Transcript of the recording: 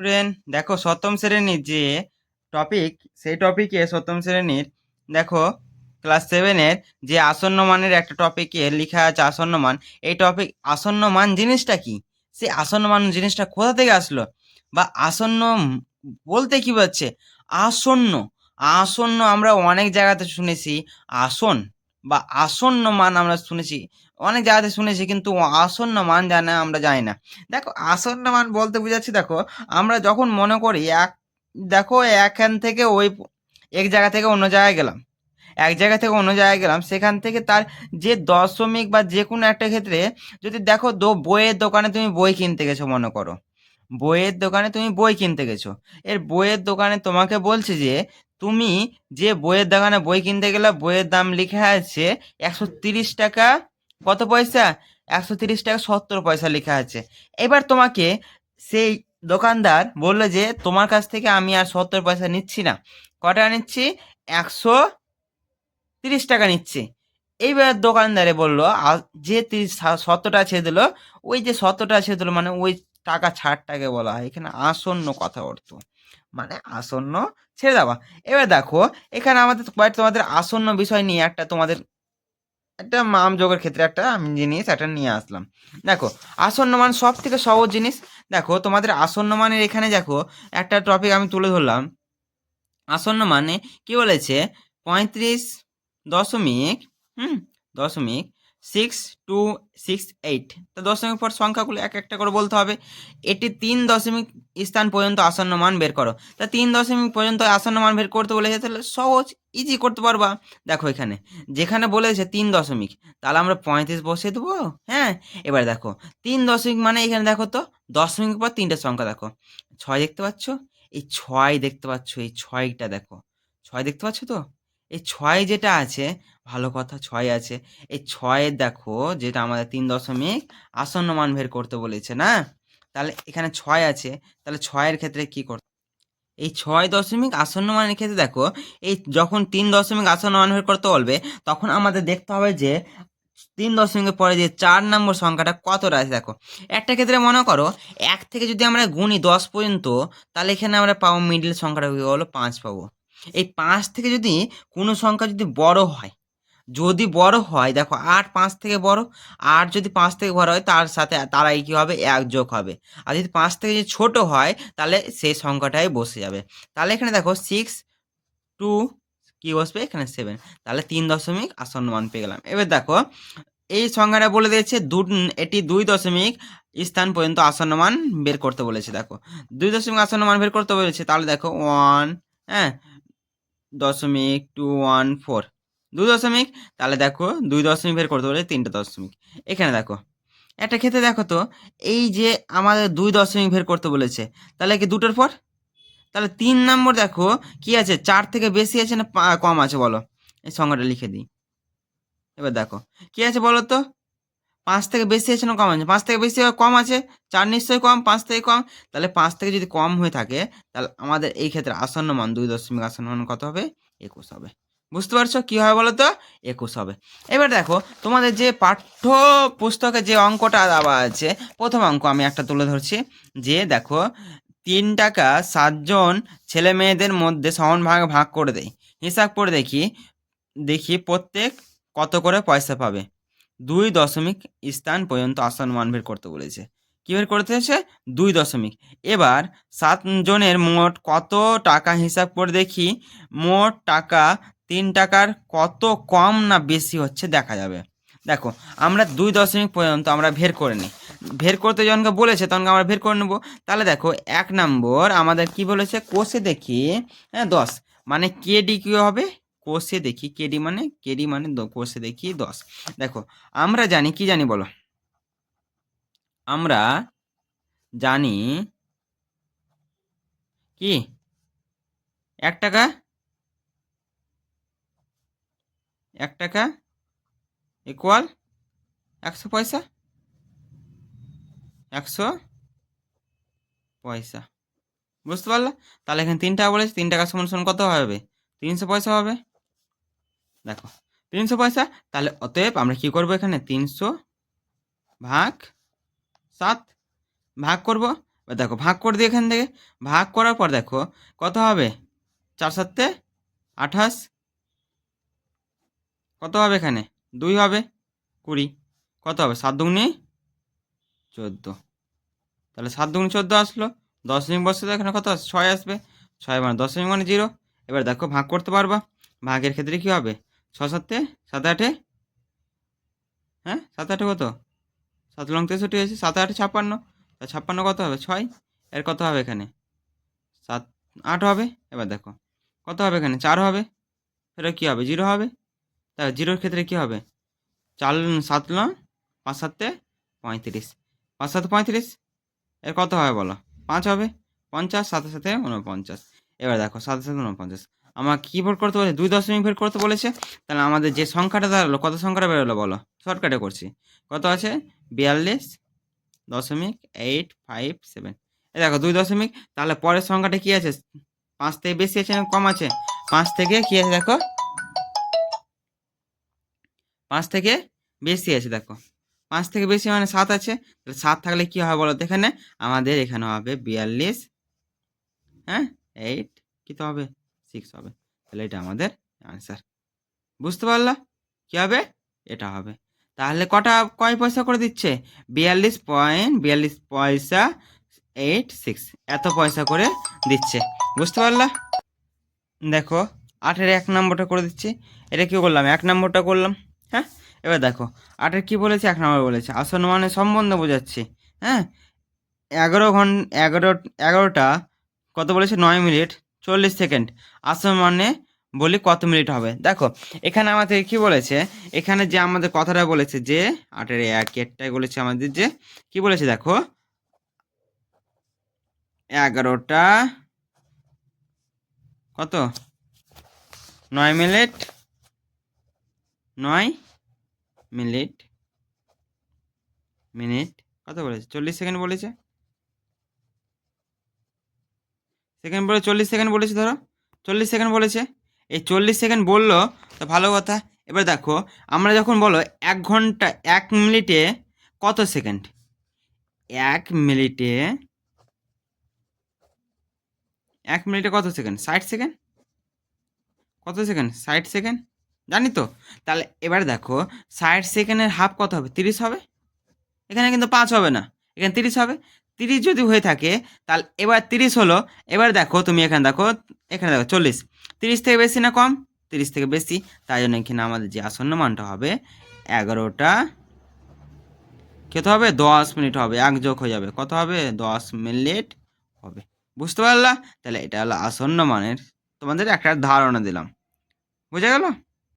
Student দেখো সপ্তম শ্রেণির যে টপিক সেই টপিকে সপ্তম শ্রেণির, দেখো ক্লাস সেভেনের যে আসন্ন মানের একটা টপিকে লেখা আছে আসন্ন মান, এই টপিক আসন্ন মান জিনিসটা কি? সে আসন্ন মান জিনিসটা কোথা থেকে আসলো? বা আসন্ন বলতে কি বলছে আসন্ন আসন্ন আমরা অনেক জায়গাতে শুনেছি আসন, বা আসন্ন মান আমরা শুনেছি অনেক জায়গাতে শুনেছি কিন্তু আসন্ন মান জানা আমরা জানি না। দেখো, আসন্ন মান বলতে বুঝাচ্ছি, দেখো, আমরা যখন মনে করি এক, দেখো, এখান থেকে ওই এক জায়গা থেকে অন্য জায়গায় গেলাম। এক জায়গা থেকে অন্য জায়গায় গেলাম, সেখান থেকে তার যে দশমিক বা যে কোনো একটা ক্ষেত্রে যদি দেখো দো, বইয়ের দোকানে তুমি বই কিনতে গেছো, মনে করো। বইয়ের দোকানে তুমি বই কিনতে গেছো। এর বইয়ের দোকানে তোমাকে বলছে যে, তুমি যে বইয়ের দোকানে বই কিনতে গেলে, বইয়ের দাম লেখা আছে একশো তিরিশ টাকা কত পয়সা? একশো তিরিশ টাকা সত্তর পয়সা লেখা আছে। এবার তোমাকে সেই দোকানদার বলল যে, তোমার কাছ থেকে আমি আর সত্তর পয়সা নিচ্ছি না। কত টাকা নিচ্ছি? একশো তিরিশ টাকা নিচ্ছি। এইবার দোকানদারে বলল যে তিরিশ সত্তর টাকা ছেড়ে দিলো, ওই যে সত্তর টাকা ছেড়ে দিলো মানে ওই টাকা ছাড়টাকে বলা হয়। এখানে আসন্ন কথা অর্থ। মানে আসন্ন ছেড়ে দেওয়া এবার দেখো, এখানে আমাদের তোমাদের আসন্ন বিষয় নিয়ে একটা তোমাদের একটা মাম যোগের ক্ষেত্রে একটা আমি জিনিস, একটা নিয়ে আসলাম। দেখো, আসন্ন মান সব থেকে সহজ জিনিস। দেখো, তোমাদের আসন্ন মানের এখানে দেখো, একটা টপিক আমি তুলে ধরলাম। আসন্ন মানে কি বলেছে? পঁয়ত্রিশ দশমিক, হুম, দশমিক সিক্স টু সিক্স এইট তো দশমিক পর সংখ্যাগুলো এক একটা করে বলতে হবে। এটি তিন দশমিক স্থান পর্যন্ত আসন্ন মান বের করো। তা তিন দশমিক পর্যন্ত আসন্ন মান বের করতে বলেছে, তাহলে সহজ ইজি করতে পারবা। দেখো এখানে, যেখানে বলেছে তিন দশমিক, তাহলে আমরা পঁয়ত্রিশ বসিয়ে দেবো। হ্যাঁ এবার দেখো, তিন দশমিক মানে এখানে দেখো তো, দশমিক পর তিনটে সংখ্যা দেখো। ছয় দেখতে পাচ্ছ? এই ছয় দেখতে পাচ্ছ, এই ছয়টা দেখো। ছয় দেখতে পাচ্ছ তো? এই ছয় যেটা আছে, ভালো কথা ছয় আছে এই ছয়ের দেখো যেটা আমাদের তিন দশমিক আসন্ন মান বের করতে বলেছে, না? তাহলে এখানে ছয় আছে, তাহলে ছয়ের ক্ষেত্রে কি করতে এই ছয় দশমিক আসন্ন মানের ক্ষেত্রে দেখো, এই যখন তিন দশমিক আসন্ন মান বের করতে বলবে, তখন আমাদের দেখতে হবে যে তিন দশমিকের পরে যে চার নম্বর সংখ্যাটা কতটা আছে, দেখো। একটা ক্ষেত্রে মনে করো, এক থেকে যদি আমরা গুনি দশ পর্যন্ত, তাহলে এখানে আমরা পাবো মিডিল সংখ্যাটা কি হলো পাঁচ পাবো। এই পাঁচ থেকে যদি কোনো সংখ্যা যদি বড় হয়, যদি বড় হয়, দেখো আট পাঁচ থেকে বড়, আট যদি পাঁচ থেকে বড় হয়, তার সাথে তারাই কি হবে? এক যোগ হবে। আর যদি পাঁচ থেকে যদি ছোট হয়, তাহলে সেই সংখ্যাটাই বসে যাবে। তাহলে এখানে দেখো সিক্স টু কি বসবে? এখানে সেভেন তাহলে তিন দশমিক আসন্ন মান পেয়ে গেলাম। এবার দেখো, এই সংখ্যাটা বলে দিয়েছে দু এটি দুই দশমিক স্থান পর্যন্ত আসন্ন মান বের করতে বলেছে। দেখো, দুই দশমিক আসন্ন মান বের করতে বলেছে। তাহলে দেখো ওয়ান হ্যাঁ দশমিক টু ওয়ান ফোর। দুই দশমিক, তাহলে দেখো দুই দশমিক বের করতে বলে তিনটে দশমিক। এখানে দেখো, একটা ক্ষেত্রে দেখো তো, এই যে আমাদের দুই দশমিক বের করতে বলেছে, তাহলে কি দুটোর পর? তাহলে তিন নম্বর দেখো কি আছে, চার থেকে বেশি আছে না কম আছে বলো? এই সংখ্যাটা লিখে দিই। এবার দেখো, কি আছে বলো তো? পাঁচ থেকে বেশি আছে না কম আছে? পাঁচ থেকে বেশি কম আছে? চার নিশ্চয়ই কম, পাঁচ থেকে কম। তাহলে পাঁচ থেকে যদি কম হয়ে থাকে, তাহলে আমাদের এই ক্ষেত্রে আসন্ন মান দুই দশমিক আসন্ন মান কত হবে? একুশ হবে। বুঝতে পারছ? কি হবে বলো তো? একুশ হবে। এবার দেখো, তোমাদের যে পাঠ্য পুস্তকে যে অঙ্কটা দেওয়া আছে, প্রথম অঙ্ক আমি একটা তুলে ধরছি। যে দেখো, তিন টাকা সাতজন ছেলে মেয়েদের মধ্যে সমান ভাগ ভাগ করে দেয় হিসাব করে দেখি দেখি প্রত্যেক কত করে পয়সা পাবে? দুই দশমিক স্থান পর্যন্ত আসন্ন মান বের করতে বলেছে। কী বের করতে হয়েছে? দুই দশমিক। এবার সাত জনের মোট কত টাকা হিসাব করে দেখি, মোট টাকা তিন টাকার কত কম না বেশি হচ্ছে দেখা যাবে। দেখো, আমরা দুই দশমিক পর্যন্ত আমরা বের করে নিই। বের করতে যখনকে বলেছে তখনকে আমরা বের করে নেব। তাহলে দেখো, এক নম্বর আমাদের কি বলেছে? কোষে দেখি হ্যাঁ দশ। মানে কী হবে? কোষে দেখি কেডি মানে কেডি মানে কোষে দেখি দশ। দেখো, আমরা জানি, কি জানি বলো? আমরা জানি কি? এক টাকা? এক টাকা ইকুয়াল একশো পয়সা? একশো পয়সা। বুঝতে পারলা? তাহলে এখানে তিন টাকা বলেছে, তিন টাকা সমান সমান কত হবে? তিনশো পয়সা হবে। দেখো, তিনশো পয়সা, তাহলে অতএব আমরা কি করব এখানে? তিনশো ভাগ সাত ভাগ করব। এবার দেখো, ভাগ করে দিই এখান থেকে। ভাগ করার পর দেখো, কত হবে? চার সাতে আঠাশ। কত হবে এখানে? দুই হবে কুড়ি। কত হবে? সাত দুগুনি চোদ্দ। তাহলে সাত দুগুনি চোদ্দ আসলো। দশমিক তো এখানে কত ছয় আসবে। ছয় মানে দশমিক মানে জিরো। এবার দেখো, ভাগ করতে পারবা। ভাগের ক্ষেত্রে কী হবে? ছ সাতে সাত আটে? হ্যাঁ? সাত আটে কত? সাত লং তেষট্টি আছে সাত আটে ছাপ্পান্ন। তা ছাপ্পান্ন কত হবে? ছয়? এর কত হবে এখানে? সাত আট হবে? এবার দেখো। কত হবে এখানে? চার হবে? এটা কী হবে? জিরো হবে? তা জিরোর ক্ষেত্রে কী হবে? চার সাত লং, পাঁচ সাতে পঁয়ত্রিশ। পাঁচ সাত পঁয়ত্রিশ? এর কত হবে বলো? পাঁচ হবে? পঞ্চাশ সাথে সাথে উনপঞ্চাশ এবার দেখো সাথে সাথে উনপঞ্চাশ আমার কী ভোট করতে বলেছে, দুই দশমিক ভোট করতে বলেছে, তাহলে আমাদের যে সংখ্যাটা দাঁড়াল, কত সংখ্যাটা বেরোলো বলো? শর্টকাটে করছি। কত আছে? বিয়াল্লিশ দশমিক এইট ফাইভ সেভেন এ দেখো, দুই দশমিক, তাহলে পরের সংখ্যাটা কী আছে? পাঁচ থেকে বেশি আছে না কম আছে? পাঁচ থেকে কী আছে দেখো? পাঁচ থেকে বেশি আছে দেখো। পাঁচ থেকে বেশি মানে সাত আছে, তাহলে সাত থাকলে কী হবে বলো তো এখানে? আমাদের এখানে হবে বিয়াল্লিশ হ্যাঁ? এইট কী তো হবে? সিক্স হবে। তাহলে এটা আমাদের আনসার বুঝতে পারলা? কী হবে? এটা হবে। তাহলে কটা, কয় পয়সা করে দিচ্ছে? বিয়াল্লিশ পয়েন্ট বিয়াল্লিশ পয়সা এইট সিক্স এত পয়সা করে দিচ্ছে। বুঝতে পারলা? দেখো, আটের এক নম্বরটা করে দিচ্ছি। এটা কী করলাম? এক নম্বরটা করলাম। হ্যাঁ? এবার দেখো, আটের কী বলেছে? এক নম্বর বলেছে। আসন মানে সম্বন্ধ বোঝাচ্ছে। হ্যাঁ? এগারো ঘণ্টা এগারো, এগারোটা কত বলেছে? নয় মিনিট। চল্লিশ সেকেন্ড। আসন্ন মানে বলি কত মিনিট হবে। দেখো, এখানে আমাদের কি বলেছে? এখানে যে আমাদের কথাটা বলেছে যে আটের এক একটাই বলেছে আমাদের যে, কি বলেছে দেখো? এগারোটা কত? নয় মিনিট? নয় মিনিট? মিনিট? কত বলেছে? চল্লিশ সেকেন্ড বলেছে। সেকেন্ড বলে চল্লিশ সেকেন্ড বলেছে ধরো। চল্লিশ সেকেন্ড বলেছে। এই চল্লিশ সেকেন্ড বলল, তো ভালো কথা। এবার দেখো, আমরা যখন বলো এক ঘণ্টা, এক মিনিটে কত সেকেন্ড এক মিনিটে এক মিনিটে কত সেকেন্ড ষাট সেকেন্ড কত সেকেন্ড ষাট সেকেন্ড জানি তো? তাহলে এবার দেখো, ষাট সেকেন্ডের হাফ কত হবে? তিরিশ হবে? এখানে কিন্তু পাঁচ হবে না। এখানে তিরিশ হবে। তিরিশ যদি হয়ে থাকে, তাহলে এবার তিরিশ হলো। এবার দেখো, তুমি এখানে দেখো এখানে দেখো, চল্লিশ। তিরিশ থেকে বেশি না কম? তিরিশ থেকে বেশি। তাই জন্য এখানে আমাদের যে আসন্ন মানটা হবে, এগারোটা কত হবে? দশ মিনিট হবে, এক যোগ হয়ে যাবে। কত হবে? দশ মিনিট হবে। বুঝতে পারলা? তাহলে এটা হলো আসন্ন মানের, তোমাদের একটা ধারণা দিলাম। বুঝা গেল?